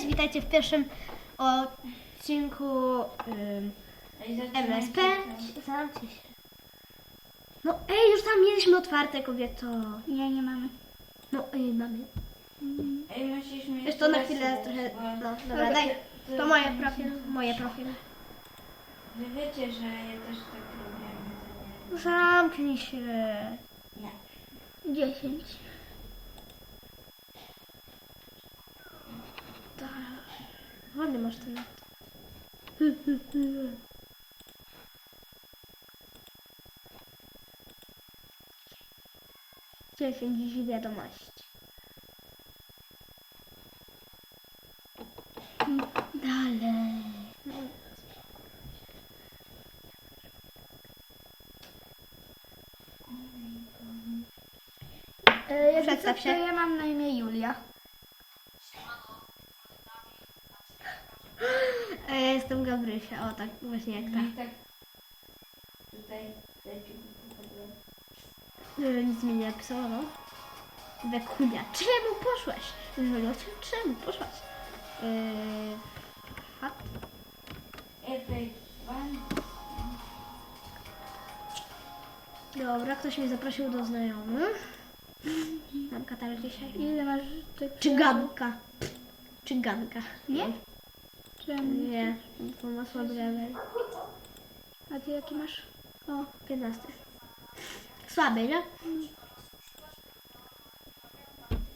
Cześć, witajcie w pierwszym odcinku ym, MSP. Zamknij się. No ej, już tam mieliśmy otwarte, kobieto. Nie, nie mamy. No ej, mamy. Ej, musisz mi Wiesz to na chwilę trochę... No, Dobra, daj. to- moje profil, moje profil. Wy wiecie, że ja też tak nie- Zamknij się. Nie. Dziesięć. Ładny masz ten lot. Dziesięć dziś wiadomości. Dalej. E, Przedstaw się. Ja mam na imię Julia. A ja jestem Gabrysia, o tak właśnie jak ta. I tak tutaj lepiej pokazuję. Że nic mi nie napisało, no. Wekunia, czemu poszłaś? Zwolniło cię, czemu poszłaś? Yy, hat? Dobra, ktoś mnie zaprosił do znajomych. Mam katalog dzisiaj. Ile masz tych Czyganka. Czyganka. Nie? Czemu? Nie, to ma słaby level. A ty jaki masz? O, 15. Słaby, nie?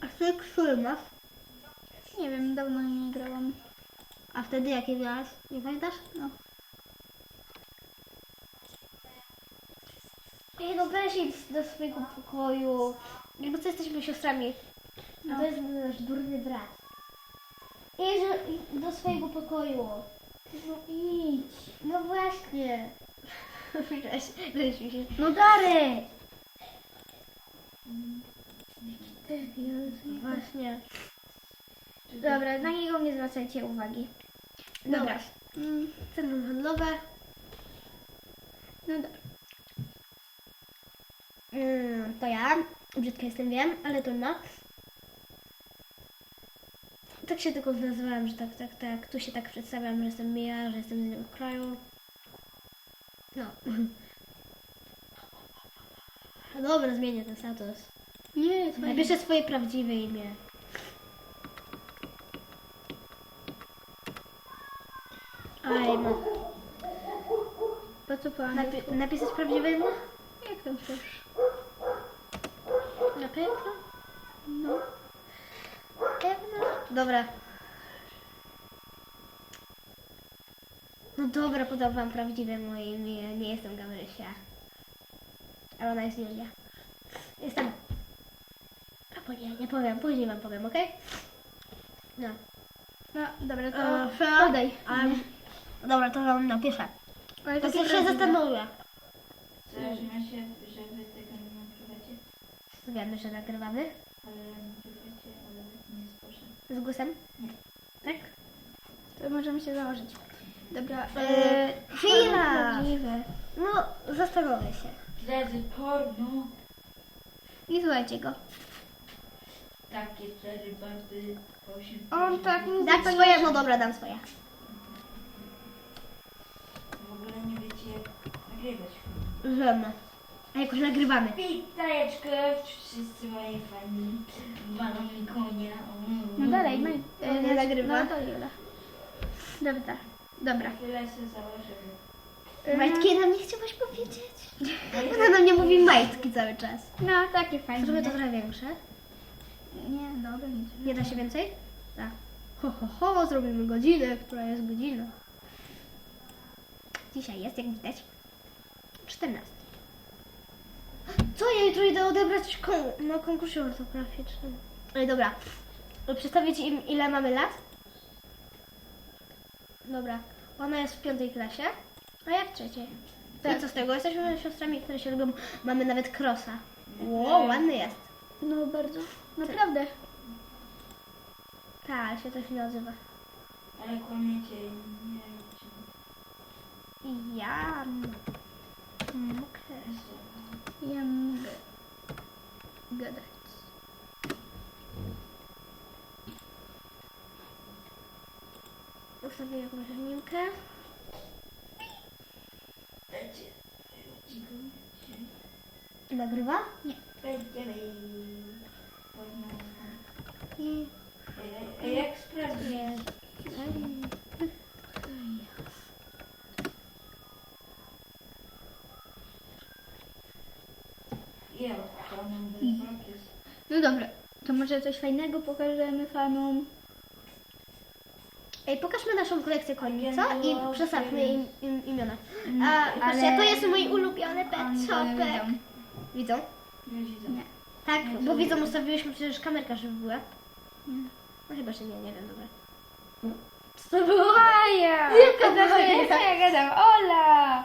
A ty który masz? nie wiem, dawno nie grałam. A wtedy jakie miałaś? Nie pamiętasz? No. Ej, no weź idź do swojego pokoju. Jakby co jesteśmy siostrami. A No. to jest nasz durny brat. Idź do- swojego pokoju. No idź. No właśnie. Mi się. No Darek! Właśnie. Dobra, na niego nie zwracajcie uwagi. Dobra. Mm, Centrum handlowe. no dobra. Mm, to ja. Brzydka jestem, wiem, ale to no. Tak się tylko nazywałam, że tak, tak, tak. Tu się tak przedstawiam, że jestem Mia, że jestem z innego kraju. No. Dobra, zmienię ten status. Nie, to Napiszę swoje prawdziwe imię. Aj, no. Po co po Napi- angielsku? napisać prawdziwe imię? Jak tam chcesz? Na pewno? No. Dobra. No dobra, podam wam prawdziwe moje imię. Nie jestem Gabrysia. Ale ona jest Julia. Jestem... A nie, nie powiem, później wam powiem, okej? No. No, dobra, to E, podaj. Um, dobra, to wam napiszę. Ale To takie się prawdziwe. zastanowię. Zaczyna się, że wy tego nie nagrywacie. Wiemy, że nagrywamy. Ale ale z głosem? Nie. Tak? To możemy się założyć. Dobra, E, e, chwila! prawdziwe. No, zastanowię się. Drodzy porno. I słuchajcie go. Takie cztery barwy. osiem, On tak mówi, Dać swoje? No dobra, dam swoje. W ogóle nie wiecie jak nagrywać. Żemy. A jakoś nagrywamy. Witajeczkę, wszyscy moi fani. Walą mi konia. No dalej, Maj. On nie nagrywa? No to Jula. Dobra, dobra. Chwilę się założymy. E, Majtki nam nie chciałaś powiedzieć? Ona na mnie mówi majtki cały czas. No, takie fajne. Zrobię to trochę większe. Nie, dobra, nic. Nie da się więcej? Tak. Ho, ho, ho, zrobimy godzinę, która jest godzina. Dzisiaj jest, jak widać, 14. Co ja jutro idę odebrać kon- na konkursie ortograficznym? Ej, dobra. Przedstawić im, ile mamy lat? Dobra. Ona jest w piątej klasie, a ja w trzeciej. Tak. I co z tego? Jesteśmy siostrami, które się lubią. Mamy nawet krosa. Wow, ładny jest. No bardzo. Naprawdę. Tak, się coś nie nazywa. Ale kłamiecie, nie róbcie. Ja. Mogę. Ja mogę gadać. Ustawię jakąś animkę. Nagrywa? Będziemy. I... Jak sprawdzić? Ja, to nam wybrak jest. No dobra, to może coś fajnego pokażemy fanom. Ej, pokażmy naszą kolekcję koni, co? I przestawmy im, im imiona. Mm, A, ale- patrzcie, to jest mój ulubiony pet shopek. widzą. Nie. Tak, Nie, bo to- widzą, ustawiłyśmy przecież kamerkę, żeby była. No chyba, że nie, nie wiem, dobra. Co to było? Maja! Jaka To jest ja gadam, Ola!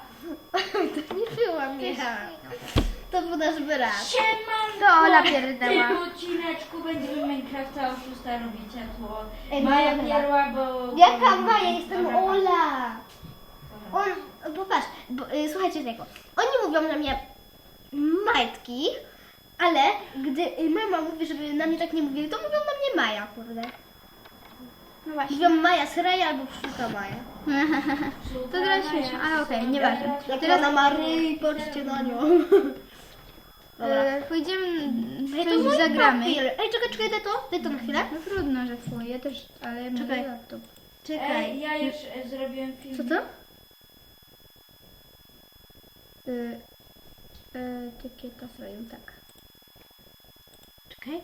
to nie byłam ja. To był nasz brat. Siemanko! To Ola W pierdała. tym odcineczku będziemy Minecrafta oszusta robić światło. Ej, Maja pierła, bo... Jaka Maja? Jestem Dobra, Ola. On, bo patrz, bo, y, słuchajcie tego. Oni mówią na mnie majtki, ale gdy y, mama mówi, żeby na mnie tak nie mówili, to mówią na mnie Maja, kurde. No właśnie. Mówią Maja z Reja albo Pszczółka Maja. To teraz śmieszne, ale okej, nieważne. Jak Teraz- ona ma ryj, patrzcie na nią. Dobra. E, Pójdziemy, Ej, to coś mój zagramy. papier. Ej, czekaj, czekaj, daj to, daj to na chwilę. No trudno, że fuj, ja też, ale ja Czekaj. mam laptop. Czekaj. Ej, ja już e, zrobiłem film. Co to? Y, y, takie kasroją, tak. Czekaj.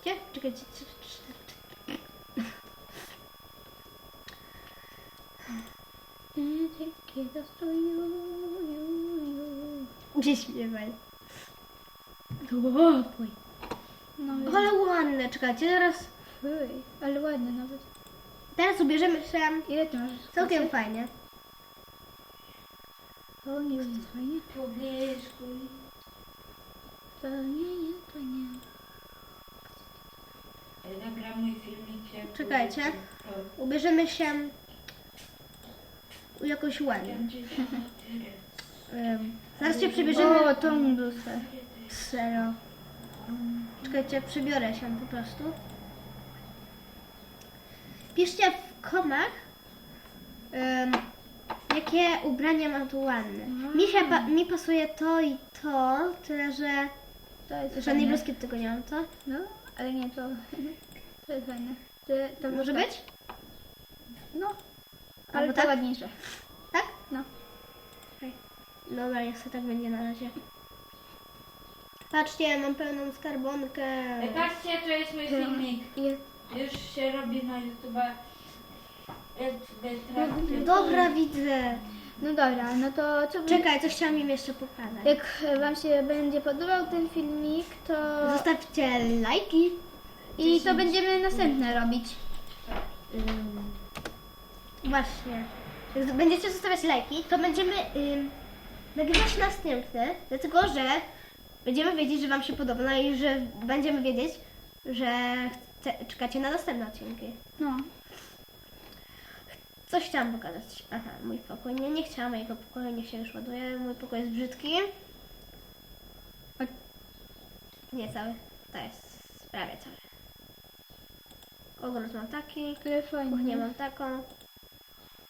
Gdzie? Czekaj, gdzie- gdzie- gdzie- Y, Takie kasroją, ju, ju. Gdzie śpiewaj? O, pój. No, Ale ładne, czekajcie, teraz, fuj, ale ładne nawet. teraz ubierzemy się Ile ty masz? całkiem fajnie. To nie jest fajnie. To nie jest fajnie. E, Nagram mój filmik się. Czekajcie. Ubierzemy się jakoś ładnie. Um, zaraz cię przybierzemy. O, tą bluzę. Serio. Czekajcie, przybiorę się po prostu. Piszcie w komach, em, jakie ubrania mam tu ładne. Mi, się pa, mi pasuje to i to, tyle że To jest żadnej bluzki do tego nie mam, co? No, ale nie to. To jest fajne. To, to Może bluzka- być? No, ale Albo to tak? ładniejsze. Tak? No. Dobra, niech sobie tak będzie na razie. Patrzcie, mam pełną skarbonkę. Ej, patrzcie, to jest mój filmik. Już się robi na YouTube'a. Jest trakcie. Dobra, widzę. No dobra, no to co by- Czekaj, coś chciałam im jeszcze pokazać. Jak Wam się będzie podobał ten filmik, to Zostawcie lajki. i to będziemy następne robić. Właśnie. Jak będziecie zostawiać lajki, to będziemy ym, nagrywać następne, dlatego że będziemy wiedzieć, że Wam się podoba, no i że będziemy wiedzieć, że chce, czekacie na następne odcinki. No. Coś chciałam pokazać. Aha, mój pokój. Nie, nie chciałam mojego pokoju, niech się już ładuje. Mój pokój jest brzydki. Nie cały. To jest prawie cały. Ogród mam taki. Ale fajnie. Kuchnię mam taką.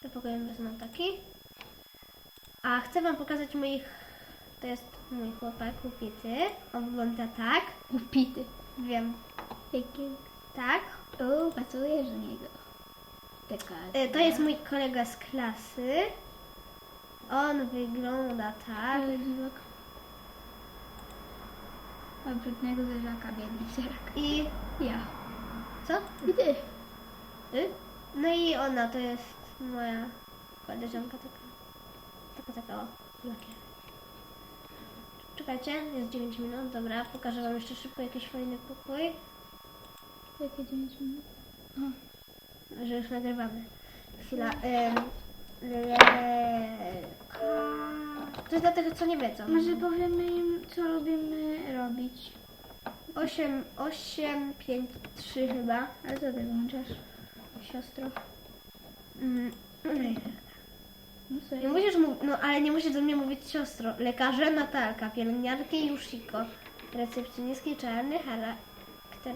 Te pokoje mam taki. A chcę wam pokazać moich... To jest mój chłopak upity. On wygląda tak. Upity. Wiem. Jaki? Tak. O, pasujesz do niego. Taka. Y, To jest mój kolega z klasy. On wygląda tak. Ale dziwak. A brudnego zerzaka, biedny zerzak. I Ja. co? I ty. Y? No i ona to jest moja koleżanka taka. Taka taka o. Takie. Czekajcie, jest 9 minut, dobra, pokażę wam jeszcze szybko jakiś fajny pokój, Jakie 9 minut? że już nagrywamy. Chwila. Ym, to jest dla tych, co nie wiedzą. Może powiemy im, co lubimy robić. 8, 8, 5, 3 chyba. Ale co ty włączasz? Siostro. Mm. No Nie serio. musisz mówić, no ale nie musisz do mnie mówić siostro. Lekarze Natalka, pielęgniarki Jushiko, recepcjonistki czarny charakter